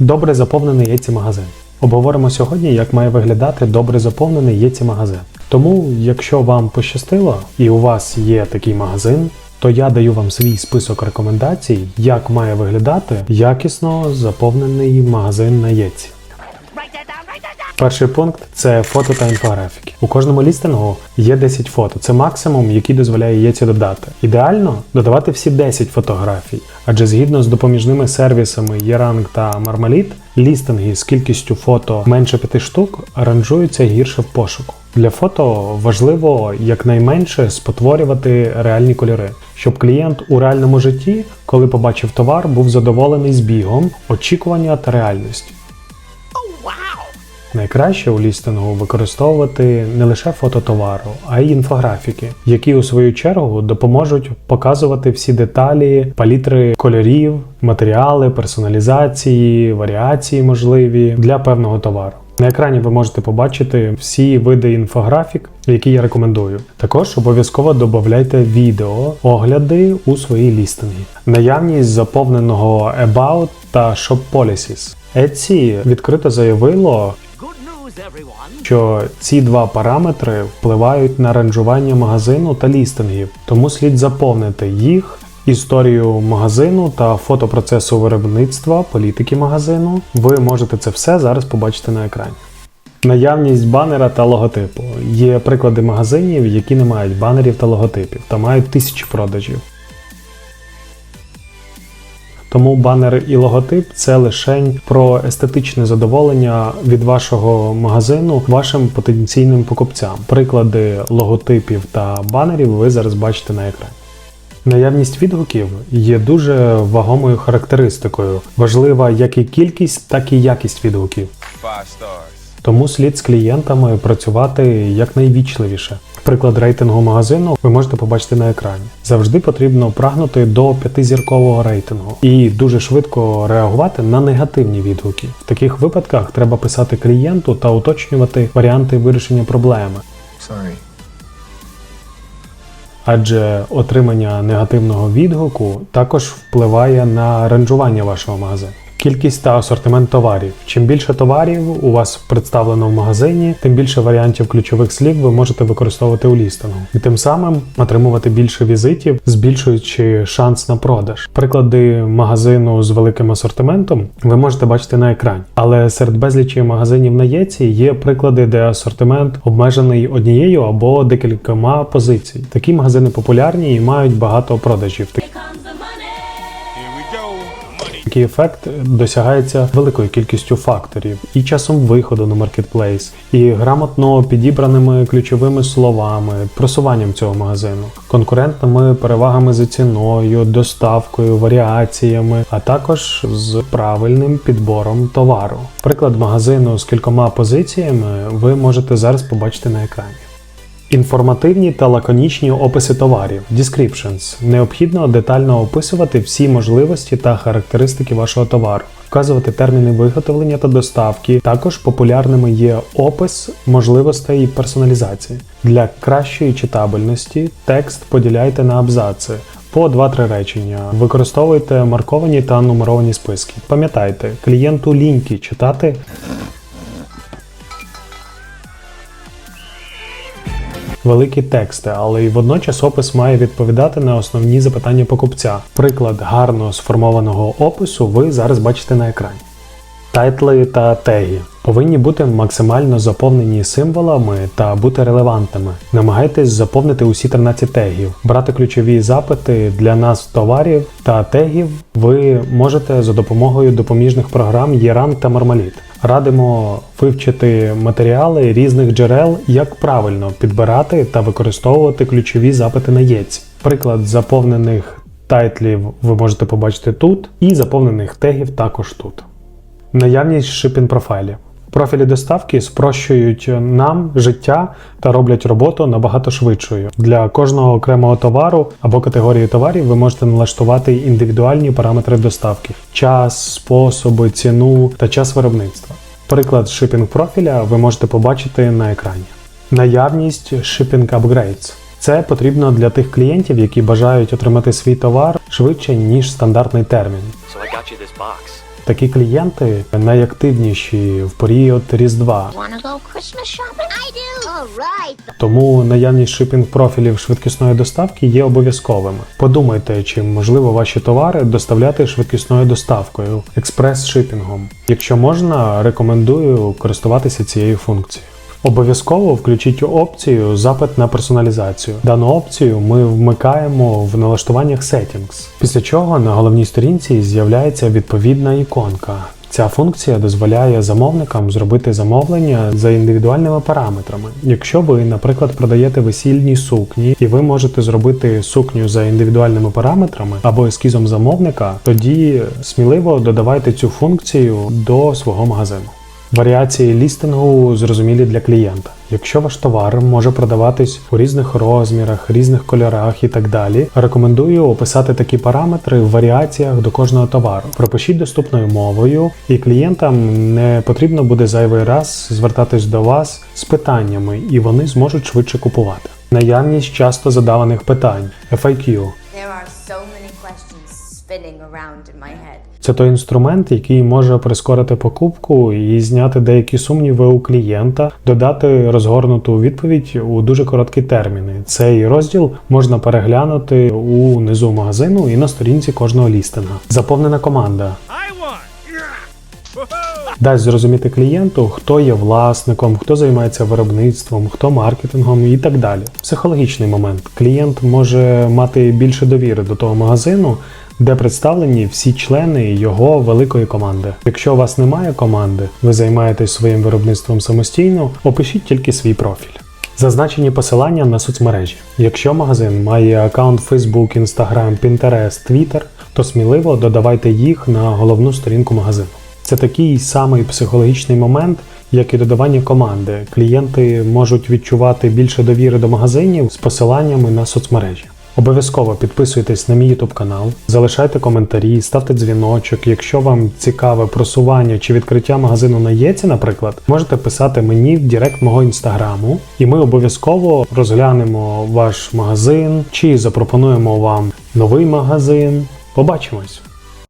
Добре заповнений єці магазин. Обговоримо сьогодні, як має виглядати добре заповнений єці магазин. Тому, якщо вам пощастило і у вас є такий магазин, то я даю вам свій список рекомендацій, як має виглядати якісно заповнений магазин на єці. Перший пункт це фото та інфографіки. У кожному лістингу є 10 фото. Це максимум, який дозволяє єці додати. Ідеально додавати всі 10 фотографій, адже згідно з допоміжними сервісами Yerang та Marmalit, лістинги з кількістю фото менше 5 штук аранжуються гірше в пошуку. Для фото важливо якнайменше спотворювати реальні кольори, щоб клієнт у реальному житті, коли побачив товар, був задоволений збігом, очікування та реальності. Найкраще у лістингу використовувати не лише фото товару, а й інфографіки, які у свою чергу допоможуть показувати всі деталі, палітри кольорів, матеріали, персоналізації, варіації можливі для певного товару. На екрані ви можете побачити всі види інфографік, які я рекомендую. Також обов'язково додавайте відео, огляди у свої лістинги. Наявність заповненого About та Shop Policies. Etsy відкрито заявило. Що ці два параметри впливають на ранжування магазину та лістингів, тому слід заповнити їх. Історію магазину та фото процесу виробництва, політики магазину. Ви можете це все зараз побачити на екрані. Наявність банера та логотипу. Є приклади магазинів, які не мають банерів та логотипів та мають тисячі продажів. Тому банер і логотип це лишень про естетичне задоволення від вашого магазину вашим потенційним покупцям. Приклади логотипів та банерів ви зараз бачите на екрані. Наявність відгуків є дуже вагомою характеристикою. Важлива як і кількість, так і якість відгуків. Тому слід з клієнтами працювати якнайвічливіше. Приклад рейтингу магазину ви можете побачити на екрані. Завжди потрібно прагнути до п'ятизіркового рейтингу і дуже швидко реагувати на негативні відгуки. В таких випадках треба писати клієнту та уточнювати варіанти вирішення проблеми. Sorry. Адже отримання негативного відгуку також впливає на ранжування вашого магазину. Кількість та асортимент товарів. Чим більше товарів у вас представлено в магазині, тим більше варіантів ключових слів ви можете використовувати у лістингу. І тим самим отримувати більше візитів, збільшуючи шанс на продаж. Приклади магазину з великим асортиментом ви можете бачити на екрані. Але серед безлічі магазинів на Єці є приклади, де асортимент обмежений однією або декількома позицій. Такі магазини популярні і мають багато продажів. Такий ефект досягається великою кількістю факторів і часом виходу на маркетплейс, і грамотно підібраними ключовими словами, просуванням цього магазину, конкурентними перевагами за ціною, доставкою, варіаціями, а також з правильним підбором товару. Приклад магазину з кількома позиціями ви можете зараз побачити на екрані. Інформативні та лаконічні описи товарів descriptions. Необхідно детально описувати всі можливості та характеристики вашого товару, вказувати терміни виготовлення та доставки. Також популярними є опис можливостей персоналізації. Для кращої читабельності текст поділяйте на абзаци. По 2-3 речення. Використовуйте марковані та нумеровані списки. Пам'ятайте, клієнту ліньки читати великі тексти, але й водночас опис має відповідати на основні запитання покупця. Приклад гарно сформованого опису ви зараз бачите на екрані. Тайтли та теги повинні бути максимально заповнені символами та бути релевантними. Намагайтесь заповнити усі 13 тегів. Брати ключові запити для нас товарів та тегів ви можете за допомогою допоміжних програм Yerang та Marmalit. Радимо вивчити матеріали різних джерел, як правильно підбирати та використовувати ключові запити на ЄЦ. Приклад заповнених тайтлів ви можете побачити тут, і заповнених тегів також тут. Наявність шипін профайлів. Профілі доставки спрощують нам життя та роблять роботу набагато швидшою. Для кожного окремого товару або категорії товарів ви можете налаштувати індивідуальні параметри доставки: час, способи, ціну та час виробництва. Приклад шипінг профіля ви можете побачити на екрані. Наявність Shipping Upgrades. Це потрібно для тих клієнтів, які бажають отримати свій товар швидше, ніж стандартний термін. So I got you this box. Такі клієнти найактивніші в період Різдва. Right. Тому наявність шипінг профілів швидкісної доставки є обов'язковими. Подумайте, чи можливо ваші товари доставляти швидкісною доставкою, експрес-шипінгом. Якщо можна, рекомендую користуватися цією функцією. Обов'язково включіть опцію запит на персоналізацію. Дану опцію ми вмикаємо в налаштуваннях Settings, після чого на головній сторінці з'являється відповідна іконка. Ця функція дозволяє замовникам зробити замовлення за індивідуальними параметрами. Якщо ви, наприклад, продаєте весільні сукні, і ви можете зробити сукню за індивідуальними параметрами або ескізом замовника, тоді сміливо додавайте цю функцію до свого магазину. Варіації лістингу зрозумілі для клієнта. Якщо ваш товар може продаватись у різних розмірах, різних кольорах і так далі, рекомендую описати такі параметри в варіаціях до кожного товару. Пропишіть доступною мовою, і клієнтам не потрібно буде зайвий раз звертатись до вас з питаннями, і вони зможуть швидше купувати. Наявність часто задаваних питань FAQ. There are so spinning around in my head. Це той інструмент, який може прискорити покупку і зняти деякі сумніви у клієнта, додати розгорнуту відповідь у дуже короткі терміни. Цей розділ можна переглянути у низу магазину і на сторінці кожного лістинга. Заповнена команда. Дасть зрозуміти клієнту, хто є власником, хто займається виробництвом, хто маркетингом і так далі. Психологічний момент. Клієнт може мати більше довіри до того магазину, де представлені всі члени його великої команди. Якщо у вас немає команди, ви займаєтесь своїм виробництвом самостійно, опишіть тільки свій профіль. Зазначені посилання на соцмережі. Якщо магазин має аккаунт Facebook, Instagram, Pinterest, Twitter, то сміливо додавайте їх на головну сторінку магазину. Це такий самий психологічний момент, як і додавання команди. Клієнти можуть відчувати більше довіри до магазинів з посиланнями на соцмережі. Обов'язково підписуйтесь на мій YouTube канал, залишайте коментарі, ставте дзвіночок. Якщо вам цікаве просування чи відкриття магазину на Єці, наприклад, можете писати мені в Директ мого інстаграму, і ми обов'язково розглянемо ваш магазин чи запропонуємо вам новий магазин. Побачимось!